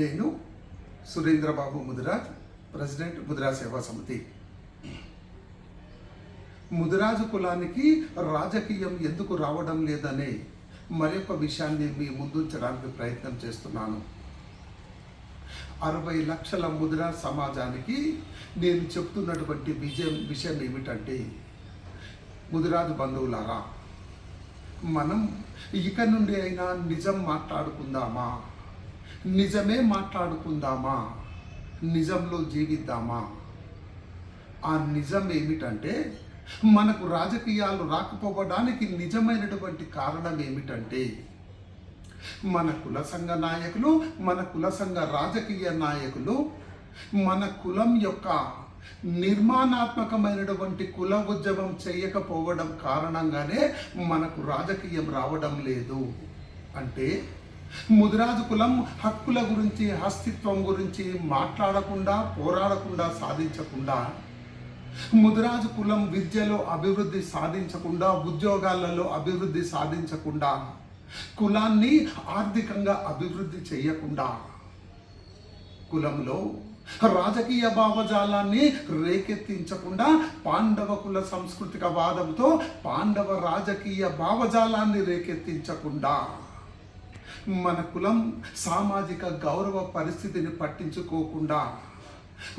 నేను సురేంద్రబాబు ముదిరాజ్ ప్రెసిడెంట్ ముదిరా సేవా సమితి. ముదిరాజు కులానికి రాజకీయం ఎందుకు రావడం లేదనే మరొక విషయాన్ని మీ ముందుంచడానికి ప్రయత్నం చేస్తున్నాను. అరవై లక్షల ముదిరా సమాజానికి నేను చెప్తున్నటువంటి విజయం విషయం ఏమిటంటే ముదిరాజు బంధువులారా మనం ఇక నుండి అయినా నిజం మాట్లాడుకుందామా? నిజమే మాట్లాడుకుందామా? నిజంలో జీవిద్దామా? ఆ నిజం ఏమిటంటే మనకు రాజకీయాలు రాకపోవడానికి నిజమైనటువంటి కారణం ఏమిటంటే మన కుల సంఘ నాయకులు మన కుల సంఘ రాజకీయ నాయకులు మన కులం యొక్క నిర్మాణాత్మకమైనటువంటి కుల ఉద్యమం చేయకపోవడం కారణంగానే మనకు రాజకీయం రావడం లేదు. అంటే ముదిరాజు కులం హక్కుల గురించి అస్తిత్వం గురించి మాట్లాడకుండా పోరాడకుండా సాధించకుండా ముదిరాజు కులం విద్యలో అభివృద్ధి సాధించకుండా ఉద్యోగాలలో అభివృద్ధి సాధించకుండా కులాన్ని ఆర్థికంగా అభివృద్ధి చేయకుండా కులంలో రాజకీయ భావజాలాన్ని రేకెత్తించకుండా పాండవ కుల సాంస్కృతిక వాదంతో పాండవ రాజకీయ భావజాలాన్ని రేకెత్తించకుండా మన కులం సామాజిక గౌరవ పరిస్థితిని పట్టించుకోకుండా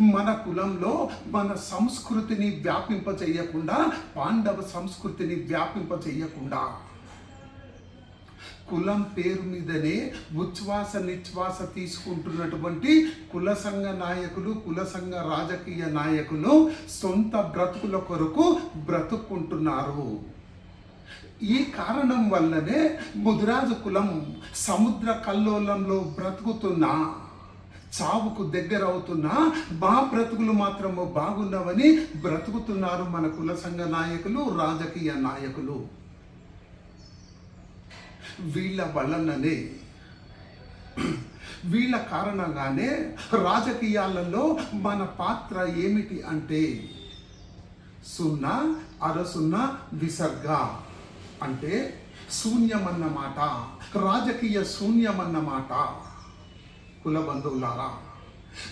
మన కులంలో మన సంస్కృతిని వ్యాపింప చేయకుండా పాండవ సంస్కృతిని వ్యాపింప చేయకుండా కులం పేరు మీదనే ఉచ్ఛ్వాస నిశ్వాస తీసుకుంటున్నటువంటి కుల సంఘ నాయకులు కుల సంఘ రాజకీయ నాయకులు సొంత బ్రతుకుల కొరకు బ్రతుక్కుంటున్నారు. ఈ కారణం వల్లనే ముదిరాజు కులం సముద్ర కల్లోలంలో బ్రతుకుతున్న చావుకు దగ్గర అవుతున్నా మా బ్రతుకులు మాత్రము బాగున్నవని బ్రతుకుతున్నారు మన కుల సంఘ నాయకులు రాజకీయ నాయకులు. వీళ్ళ వలననే వీళ్ళ కారణంగానే రాజకీయాలలో మన పాత్ర ఏమిటి అంటే సున్నా అరసున్నా విసర్గ. అంటే శూన్యమన్నమాట రాజకీయ శూన్యమన్నమాట. కుల బంధువులారా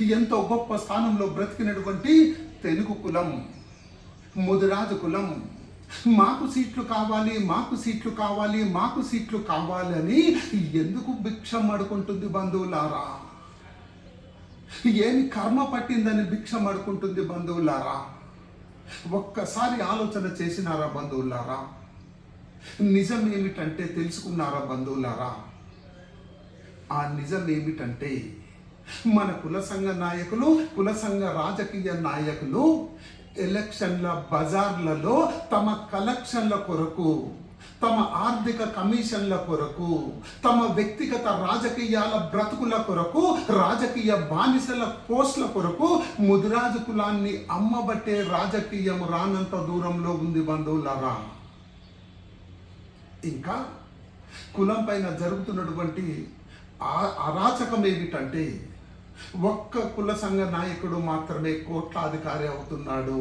ఎంతో గొప్ప స్థానంలో బ్రతికినటువంటి తెలుగు కులం ముదిరాజు కులం మాకు సీట్లు కావాలి మాకు సీట్లు కావాలి మాకు సీట్లు కావాలని ఎందుకు భిక్షం అడుకుంటుంది బంధువులారా? ఏమి కర్మ పట్టిందని భిక్షం అడుకుంటుంది బంధువులారా? ఒక్కసారి ఆలోచన చేసినారా బంధువులారా? నిజం ఏమిటంటే తెలుసుకున్నారా బంధువులారా? ఆ నిజం ఏమిటంటే మన కుల సంఘ నాయకులు కుల సంఘ రాజకీయ నాయకులు ఎలక్షన్ల బజార్లలో తమ కలెక్షన్ల కొరకు తమ ఆర్థిక కమిషన్ల కొరకు తమ వ్యక్తిగత రాజకీయాల బ్రతుకుల కొరకు రాజకీయ బానిసల పోస్టుల కొరకు ముదిరాజు కులాన్ని అమ్మబట్టే రాజకీయం రానంత దూరంలో ఉంది బంధువులరా. ఇంకా కులం పైన జరుగుతున్నటువంటి అరాచకం ఏమిటంటే ఒక్క కుల సంఘ నాయకుడు మాత్రమే కోట్లాధికారి అవుతున్నాడు.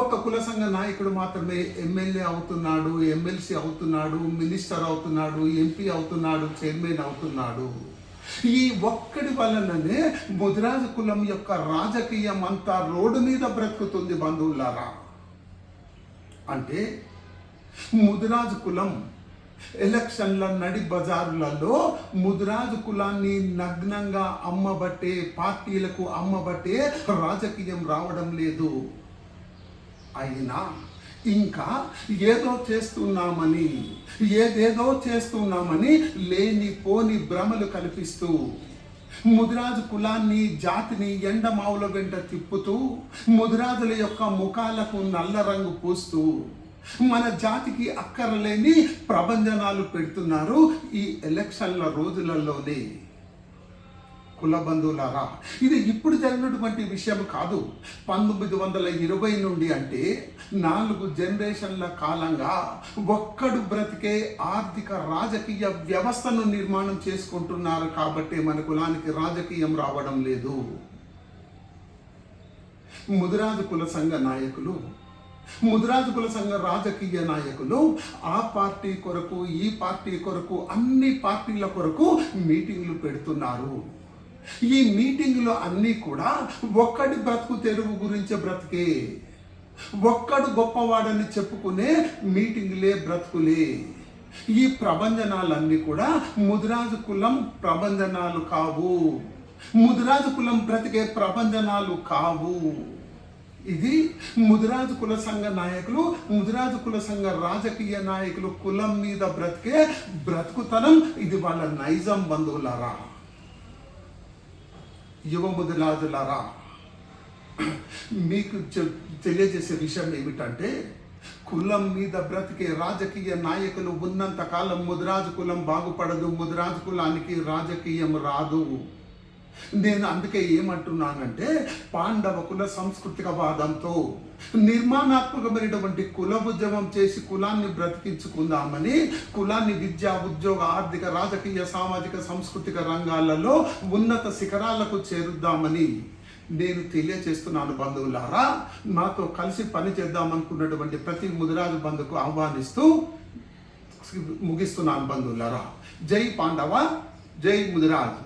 ఒక్క కుల సంఘ నాయకుడు మాత్రమే ఎమ్మెల్యే అవుతున్నాడు ఎమ్మెల్సీ అవుతున్నాడు మినిస్టర్ అవుతున్నాడు ఎంపీ అవుతున్నాడు చైర్మన్ అవుతున్నాడు. ఈ ఒక్కడి వలననే ముదిరాజ కులం యొక్క రాజకీయం అంతా రోడ్డు మీద బ్రతుకుతుంది బంధువులారా. అంటే ముదిరాజు కులం ఎలక్షన్ల నడి బజారులలో ముదిరాజు కులాన్ని నగ్నంగా అమ్మబట్టే పార్టీలకు అమ్మబట్టే రాజకీయం రావడం లేదు. అయినా ఇంకా ఏదో చేస్తున్నామని ఏదేదో చేస్తున్నామని లేని పోని భ్రమలు కల్పిస్తూ ముదిరాజు కులాన్ని జాతిని ఎండమావుల వెంట తిప్పుతూ ముదిరాజుల యొక్క ముఖాలకు నల్ల రంగు పూస్తూ మన జాతికి అక్కరలేని ప్రబంధనాలు పెడుతున్నారు ఈ ఎలక్షన్ల రోజులలోనే. కుల బంధువులారా ఇది ఇప్పుడు జరిగినటువంటి విషయం కాదు. పంతొమ్మిది వందల ఇరవై నుండి అంటే నాలుగు జనరేషన్ల కాలంగా ఒక్కడు బ్రతికే ఆర్థిక రాజకీయ వ్యవస్థను నిర్మాణం చేసుకుంటున్నారు కాబట్టి మన కులానికి రాజకీయం రావడం లేదు. ముదిరాజు కుల సంఘ నాయకులు ముదిరాజు సంఘ రాజకీయ నాయకులు ఆ పార్టీ కొరకు ఈ పార్టీ కొరకు అన్ని పార్టీల కొరకు మీటింగ్లు పెడుతున్నారు. ఈ మీటింగ్లో అన్నీ కూడా ఒక్కడి బ్రతుకు తెరువు గురించి బ్రతికే ఒక్కడు గొప్పవాడని చెప్పుకునే మీటింగ్లే బ్రతుకులే. ఈ ప్రబంధనాలన్నీ కూడా ముదిరాజు కులం ప్రబంధనాలు కావు. ముదిరాజు కులం బ్రతికే ప్రబంధనాలు కావు. ఇది ముదిరాజు కుల సంఘ నాయకులు ముదిరాజు కుల సంఘ రాజకీయ నాయకులు కులం మీద బ్రతికే బ్రతుకుతనం ఇది వాళ్ళ నైజం బంధువులారా. యువ ముదిరాజులారా మీకు తెలియజేసే విషయం ఏమిటంటే కులం మీద బ్రతికే రాజకీయ నాయకులు ఉన్నంత కాలం ముదిరాజు కులం బాగుపడదు ముదిరాజు కులానికి రాజకీయం రాదు. నేను అందుకే ఏమంటున్నానంటే పాండవ కుల సాంస్కృతిక వాదంతో నిర్మాణాత్మకమైనటువంటి కుల ఉద్యమం చేసి కులాన్ని బ్రతికించుకుందామని కులాన్ని విద్యా ఉద్యోగ ఆర్థిక రాజకీయ సామాజిక సాంస్కృతిక రంగాలలో ఉన్నత శిఖరాలకు చేరుద్దామని నేను తెలియచేస్తున్నాను బంధువులారా. నాతో కలిసి పని చేద్దామనుకున్నటువంటి ప్రతి ముదిరాజు బంధుకు ఆహ్వానిస్తూ ముగిస్తున్నాను బంధువులారా. జై పాండవ జై ముదిరాజు.